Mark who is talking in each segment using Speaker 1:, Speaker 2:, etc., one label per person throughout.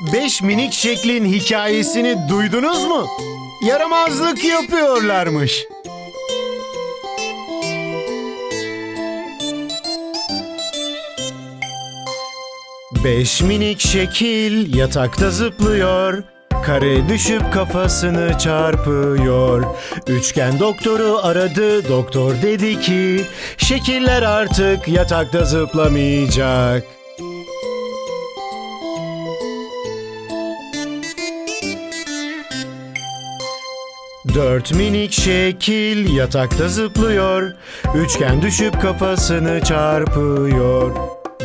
Speaker 1: Beş minik şeklin hikayesini duydunuz mu? Yaramazlık yapıyorlarmış. Beş minik şekil yatakta zıplıyor. Kare düşüp kafasını çarpıyor. Üçgen doktoru aradı. Doktor dedi ki şekiller artık yatakta zıplamayacak. Dört minik şekil yatakta zıplıyor. Üçgen düşüp kafasını çarpıyor.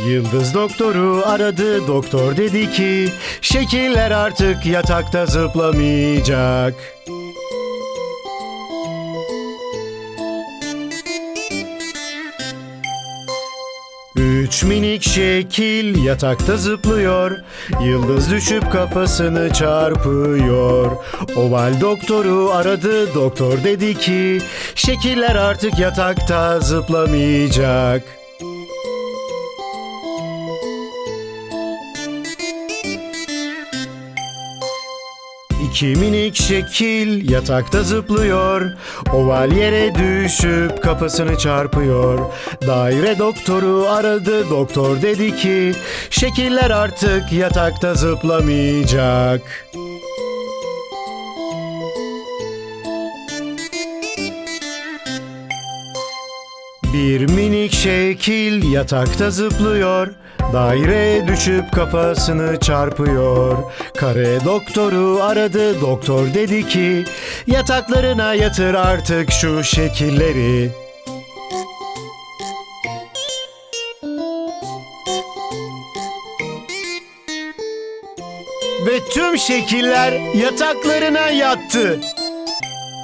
Speaker 1: Yıldız doktoru aradı. Doktor dedi ki şekiller artık yatakta zıplamayacak. Üç minik şekil yatakta zıplıyor. Yıldız düşüp kafasını çarpıyor. Oval doktoru aradı. Doktor dedi ki şekiller artık yatakta zıplamayacak. İki minik şekil yatakta zıplıyor. Oval yere düşüp kafasını çarpıyor. Daire doktoru aradı. Doktor dedi ki şekiller artık yatakta zıplamayacak. Bir minik şekil yatakta zıplıyor. Daire düşüp kafasını çarpıyor. Kare doktoru aradı. Doktor dedi ki yataklarına yatır artık şu şekilleri. Ve tüm şekiller yataklarına yattı.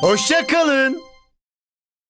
Speaker 1: Hoşça kalın.